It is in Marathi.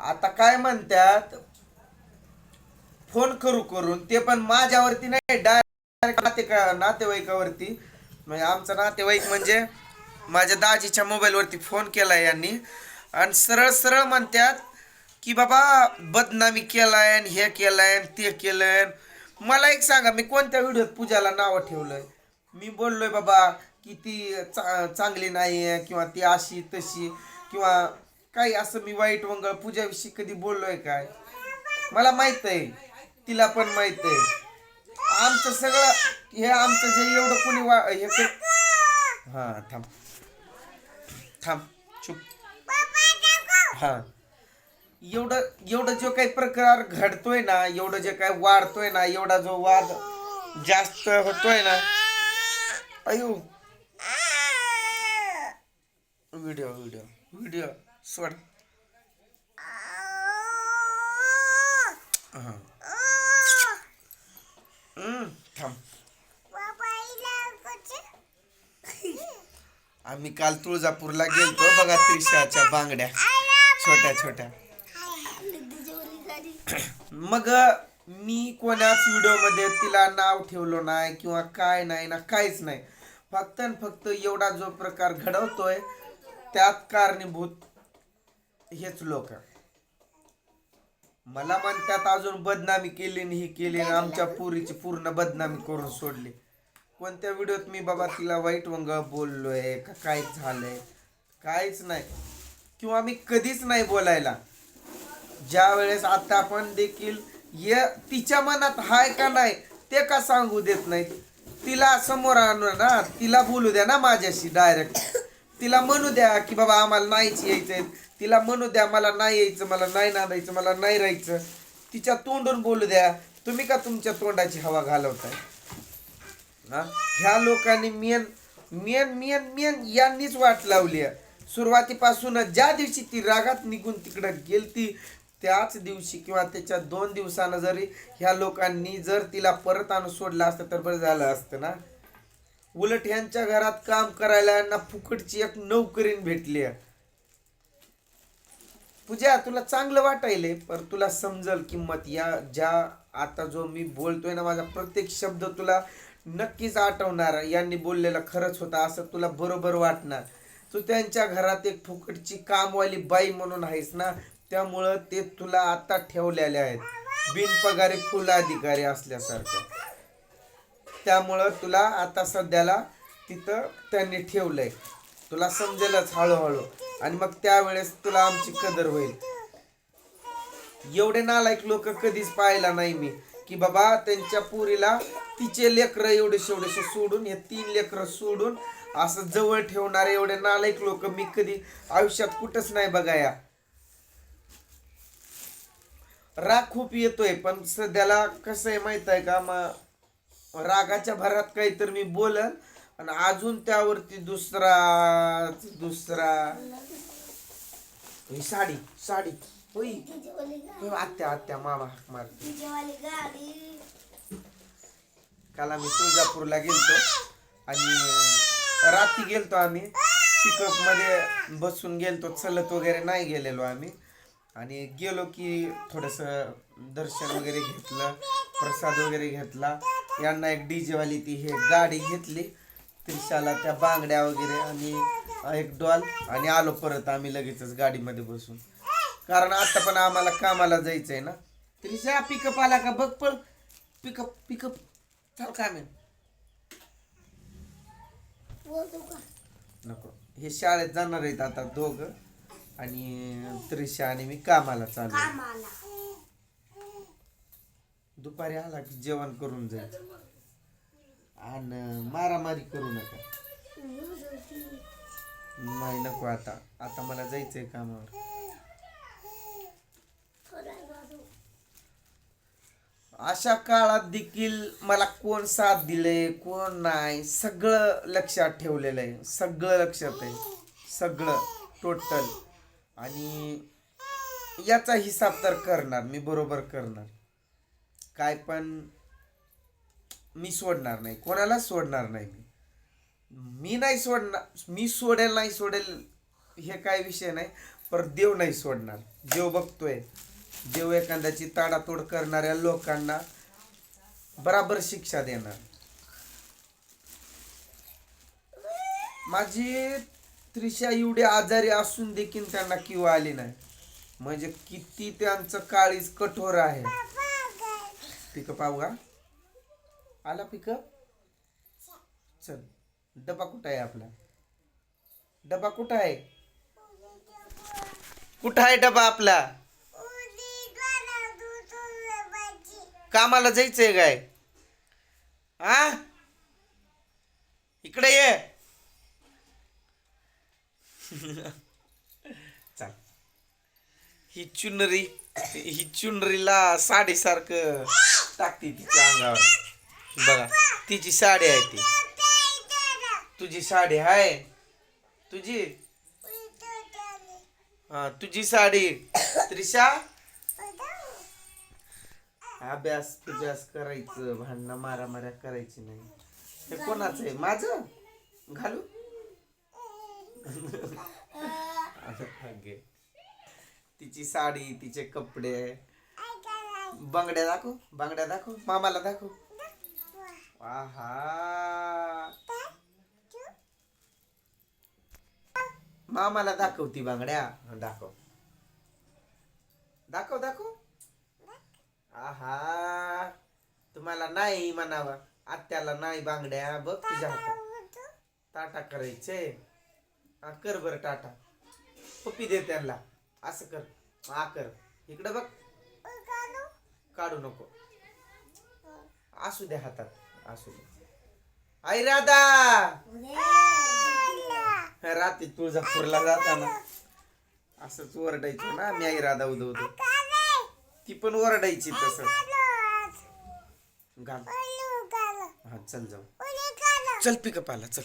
आता काय म्हणतात? फोन करू करून. ते पण माझ्यावरती नाही डायरेक्ट नाते नातेवाईकावरती. म्हणजे आमचा नातेवाईक म्हणजे माझ्या दाजीच्या मोबाईलवरती फोन केला यांनी. आणि सरळ सरळ म्हणतात की बाबा बदनामी केलाय हे केलाय ते केलंय मला एक सांगा मी कोणत्या व्हिडिओत पूजाला नावं ठेवलंय? मी बोललोय बाबा की ती चा चांगली नाही आहे किंवा ती अशी तशी किंवा काही असं मी वाईट वंगळ पूजाविषयी कधी बोललोय काय? मला माहीत आहे. तिला पण माहीत आहे. आमचं सगळं हे आमचं जे एवढं कोणी वा हे हा थांब. थांब चुप. हा. एवढं एवढं जो काही प्रकार घडतोय ना एवढं जे काही वाढतोय ना एवढा जो वाद जास्त होतोय ना अयो. Video video video. सोड थांब mm, आम्ही काल तुळजापूरला गेलतो बघा त्रिशाच्या बांगड्या. छोट्या छोट्या. मग मी कोणाच व्हिडिओमध्ये तिला नाव ठेवलो नाही किंवा काय नाही ना काहीच नाही. फक्त आणि फक्त एवढा जो प्रकार घडवतोय त्यात कारणीभूत हेच लोक. मला म्हणतात अजून बदनामी केली आणि ही केली आणि आमच्या पुरीची पूर्ण बदनामी करून सोडली. कोणत्या व्हिडिओत मी बाबा तिला वाईट वंग बोललोय का काय झालंय? काहीच नाही. किंवा मी कधीच नाही बोलायला. ज्या वेळेस आता आपण देखील ये तिच्या मनात हाय का नाही ते का सांगू देत नाही? तिला समोर आणू ना तिला बोलू द्या ना माझ्याशी डायरेक्ट तिला म्हणू द्या की बाबा आम्हाला नाहीच यायचंय. तिला म्हणू द्या मला नाही यायचं मला नाही नांदायचं मला नाही राहायचं तिच्या तोंडून बोलू द्या तुम्ही का तुमच्या तोंडाची हवा घालवताय हा ह्या लोकांनी मेन मेन मेन मेन यांनीच वाट लावली आहे. सुरुवातीपासूनच ज्या दिवशी ती रागात निघून तिकडं गेलती त्याच दिवशी किंवा त्याच्या दोन दिवसानं जरी ह्या लोकांनी जर तिला परत आणून सोडलं असतं तर बरं झालं असतं ना उलट ह्यांच्या घरात काम करायला यांना फुकटची एक नोकरीन भेटली आहे. पूजा तुला चांगलं वाटायले पर तुला समजल किंमत. या ज्या आता जो मी बोलतोय ना माझा प्रत्येक शब्द तुला नक्कीच आठवणार. यांनी बोललेला खरंच होता असं तुला बरोबर वाटणार. तू त्यांच्या घरात एक फुकटची कामवाली बाई म्हणून आहेस ना त्यामुळं ते तुला आता ठेवलेले आहेत. बिनपगारी फुल अधिकारी असल्यासारखं. त्यामुळं तुला आता सध्याला तिथं त्यांनी ठेवलंय. तुला समजेलच हळूहळू. आणि मग त्यावेळेस तुला आमची कदर होईल. एवढे नालायक लोक कधीच पाहिला नाही मी. की बाबा त्यांच्या पुरीला तिचे लेकरं एवढेशे एवढेशे सोडून हे तीन लेकरं सोडून असं जवळ ठेवणारे एवढे नालायक लोक मी कधी आयुष्यात कुठंच नाही बघाया. राग खूप येतोय पण सध्याला कसं आहे माहीत आहे का? मग रागाच्या भरात काहीतरी मी बोलन आणि अजून त्यावरती दुसरा दुसरा. ही साडी साडी. होई. आत्या आत्या मामा हाक मारते. काल आम्ही तुळजापूरला गेलतो आणि रात्री गेलतो आम्ही. पिकअपमध्ये बसून गेलतो चलत वगैरे नाही गेलेलो आम्ही. आणि गेलो की थोडस दर्शन वगैरे घेतलं प्रसाद वगैरे घेतला. यांना एक डीजेवाली ती हे गाडी घेतली. त्रिशाला त्या बांगड्या वगैरे आणि एक डॉल. आणि आलो परत आम्ही लगेचच गाडीमध्ये बसून. कारण आता पण आम्हाला कामाला जायचंय ना. त्रिशा पिकअप आला का बघ पण. पिकअप पिकअप चाल काय म्हण नको. हे शाळेत जाणार आहेत आता दोघ. आणि त्रिशा आणि मी कामाला चालू दुपारी आला की जेवण करून जाईल आणि मारामारी करू नका. नाही नको आता. आता मला जायचंय कामावर. अशा काळात देखील मला कोण साथ दिले कोण नाही सगळं लक्षात ठेवलेलं आहे. सगळं लक्षात आहे. सगळं टोटल आणि याचा हिसाब तर करणार मी बरोबर करणार. काय पण मी सोडणार नाही कोणाला सोडणार नाही मी. मी नाही सोडणार मी सोडेल नाही सोडेल हे काय विषय नाही पर देव नाही सोडणार. देव बघतोय. देव एखाद्याची ताडातोड करणाऱ्या लोकांना बराबर शिक्षा देणार. माझी त्रिशा एवढी आजारी असून देखील त्यांना किंवा आली नाही. म्हणजे किती त्यांचं काळीज कठोर आहे. पिक पाहू का? आला पिक? चल डबा कुठं आहे आपला? डबा कुठं आहे? कुठं आहे डबा आपला? कामाला जायचंय काय? हा इकडे ये. चाल. ही चुनरी ही चुनरीला साडीसारखं टाकते तिच्या अंगावर बघा तिची साडी आहे ती. तुझी साडी आहे? तुझी? हा तुझी साडी. त्रिशा? अभ्यास तुझ्यास करायचं भांडणं मारामाऱ्या करायची नाही. हे कोणाचं आहे? माझं? घालू? घे. तिची साडी तिचे कपडे. बांगड्या दाखव बांगड्या दाखव मामाला दाखव. आहा मामाला दाखव ती बांगड्या दाखव दाखव दाखव आहा तुम्हाला नाही म्हणावं आत्याला नाही बांगड्या बघ तुझ्या हातात टाटा करायचे हा कर बर टाटा पप्पी दे त्यांना असं कर हा कर इकडं बघ काढू नको असू दे हातात असू दे. आई राधा! रात्री तुळजापूरला जाताना असंच ओरडायचो ना मी आई राधा उदवतो ती पण ओरडायची तसं. घाल. हा चल जाऊ. चल पिकअप आला चल.